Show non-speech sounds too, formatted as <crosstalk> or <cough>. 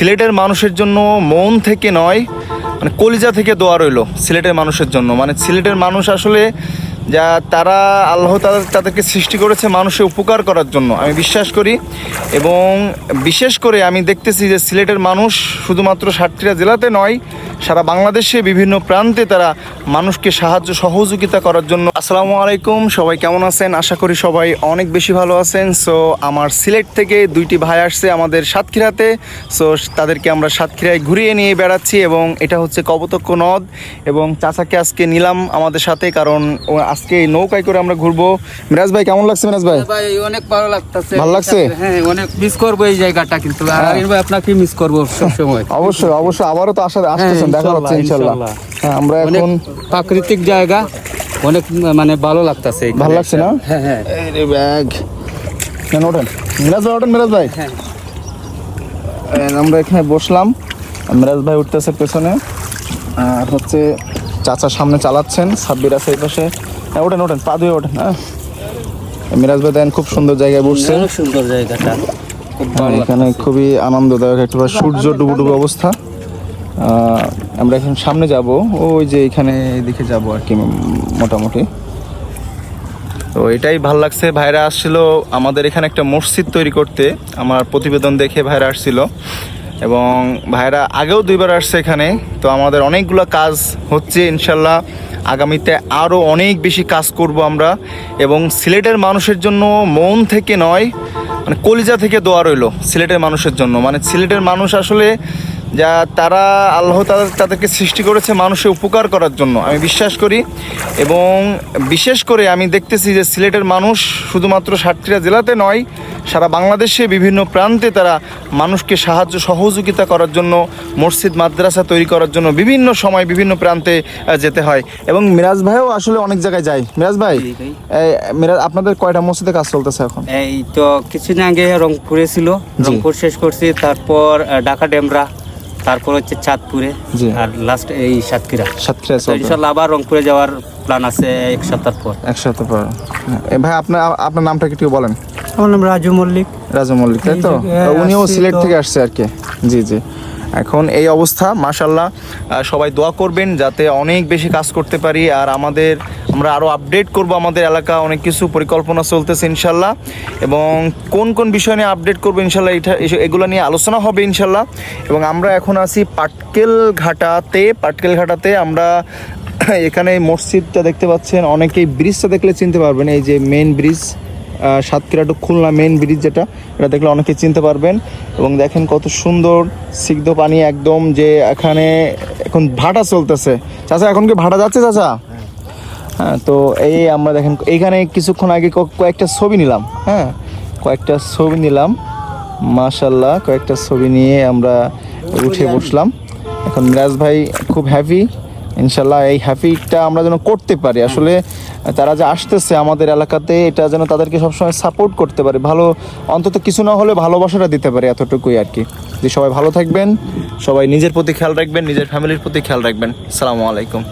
সিলেটের মানুষের জন্য মন থেকে নয় মানে কলিজা থেকে দোয়া রইল সিলেটের মানুষের জন্য। মানে সিলেটের মানুষ আসলে যা তারা আল্লাহ তাদের তাদেরকে সৃষ্টি করেছে মানুষের উপকার করার জন্য, আমি বিশ্বাস করি। এবং বিশেষ করে আমি দেখতেছি যে সিলেটের মানুষ শুধুমাত্র সাতক্ষীরা জেলাতে নয় সারা বাংলাদেশে বিভিন্ন প্রান্তে তারা মানুষকে সাহায্য সহযোগিতা করার জন্য। আসসালামু আলাইকুম সবাই কেমন আছেন? আশা করি সবাই অনেক বেশি ভালো আছেন। সো আমার সিলেট থেকে দুইটি ভাই আসছে আমাদের সাতক্ষীরাতে। সো তাদেরকে আমরা সাতক্ষীরায় ঘুরিয়ে নিয়ে বেড়াচ্ছি এবং এটা হচ্ছে কবতক্ষ নদ এবং চাচাকে আজকে নিলাম আমাদের সাথে কারণ আজকে এই নৌকায় করে আমরা ঘুরবো। মিরাজ ভাই কেমন লাগছে মিরাজ ভাই? অনেক ভালো লাগতেছে। ভালো লাগছে? হ্যাঁ অনেক মিস করব এই জায়গাটা কিন্তু। আরিন আপনাকে মিস করব সবসময়। অবশ্যই অবশ্যই। আবারও তো আসা আসতেছেন দেখা ইনশাল্লাহ। হ্যাঁ আমরা এখন প্রাকৃতিক জায়গা অনেক মানে ভালো লাগতেছে ভালো লাগছে না? হ্যাঁ হ্যাঁ। ব্যাগ। কেন ওঠেন। মিরাজ ভাই ওঠেন মিরাজ ভাই। হ্যাঁ। আমরা এখানে বসলাম। মিরাজ ভাই উঠতেছে পেছনে। আর হচ্ছে চাচা সামনে চালাচ্ছেন সাব্বির আছে এই পাশে। হ্যাঁ ওঠেন ওঠেন পা ধুয়ে ওঠেন হ্যাঁ। মিরাজ ভাই দেন খুব সুন্দর জায়গায় বসছে। সুন্দর জায়গাটা। হ্যাঁ, এখানে খুবই আনন্দদায়ক একটা সূর্য ডুবু ডুবু অবস্থা। আমরা এখন সামনে যাব। ওই যে এখানে এদিকে যাব আর কি মোটামুটি। তো এটাই ভালো লাগছে। ভাইরা আসছিল আমাদের এখানে একটা মসজিদ তৈরি করতে। আমার প্রতিবেদন দেখে ভাইরা আসছিল। এবং ভাইরা আগেও দুইবার আসছে এখানে। তো আমাদের অনেকগুলো কাজ হচ্ছে, ইনশাল্লাহ। আগামীতে আরও অনেক বেশি কাজ করব আমরা। এবং সিলেটের মানুষের জন্য মন থেকে নয় মানে কলিজা থেকে দোয়া রইল সিলেটের মানুষের জন্য। মানে সিলেটের মানুষ আসলে যা তারা আল্লাহ তাদের তাদেরকে সৃষ্টি করেছে মানুষের উপকার করার জন্য। আমি বিশ্বাস করি এবং বিশেষ করে আমি দেখতেছি যে সিলেটের মানুষ শুধুমাত্র সাতক্ষীরা জেলাতে নয় সারা বাংলাদেশে বিভিন্ন প্রান্তে তারা মানুষকে সাহায্য সহযোগিতা করার জন্য মসজিদ মাদ্রাসা তৈরি করার জন্য বিভিন্ন সময় বিভিন্ন প্রান্তে যেতে হয়। এবং মিরাজ ভাইও আসলে অনেক জায়গায় যায়। মিরাজ ভাই মিরাজ আপনাদের কয়টা মসজিদে কাজ চলতেছে এখন? এই তো কিছুদিন আগে রংপুরে ছিল। রংপুর শেষ করছি তারপর ঢাকা ডেমরা। তারপর হচ্ছে চাঁদপুরে জি। আর লাস্ট এই সাতক্ষীরা। সাতক্ষীরা ইনশাল্লাহ আবার রংপুরে যাওয়ার প্ল্যান আছে এক সপ্তাহ পর। একসাথে পর। এ ভাই আপনার আপনার নামটা কি একটু বলেন। আমার নাম রাজু মল্লিক। রাজু মল্লিক তাই তো? হ্যাঁ, উনিও সিলেট থেকে আসছে আর কি। জি জি। এখন এই অবস্থা মাশাল্লাহ সবাই দোয়া করবেন যাতে অনেক বেশি কাজ করতে পারি আর আমাদের আমরা আরও আপডেট করব আমাদের এলাকা, অনেক কিছু পরিকল্পনা চলতেছে ইনশাল্লাহ। এবং কোন কোন বিষয় নিয়ে আপডেট করব ইনশাল্লাহ, এটা এগুলো নিয়ে আলোচনা হবে ইনশাল্লাহ। এবং আমরা এখন আছি পাটকেল ঘাটাতে পাটকেল ঘাটাতে আমরা <coughs> এখানে মসজিদটা দেখতে পাচ্ছেন। অনেকেই ব্রিজটা দেখলে চিনতে পারবেন, এই যে main bridge Satkhira to Khulna main bridge যেটা, এটা দেখলে অনেকে চিনতে পারবেন। এবং দেখেন কত সুন্দর সিদ্ধ পানি একদম যে এখানে এখন ভাটা চলতেছে। চাচা, এখন কি ভাটা যাচ্ছে, চাচা? হ্যাঁ তো এই আমরা দেখেন এইখানে কিছুক্ষণ আগে কয়েকটা ছবি নিলাম হ্যাঁ? কয়েকটা ছবি নিলাম মাশাল্লাহ কয়েকটা ছবি নিয়ে আমরা উঠে বসলাম। এখন মিরাজ ভাই খুব হ্যাপি ইনশাল্লাহ এই হ্যাপিটা আমরা যেন করতে পারি। আসলে তারা যে আসতেছে আমাদের এলাকাতে এটা যেন তাদেরকে সবসময় সাপোর্ট করতে পারে। ভালো অন্তত কিছু না হলে ভালোবাসাটা দিতে পারে এতটুকুই আর কি। যে সবাই ভালো থাকবেন সবাই নিজের প্রতি খেয়াল রাখবেন নিজের ফ্যামিলির প্রতি খেয়াল রাখবেন। সালামু আলাইকুম।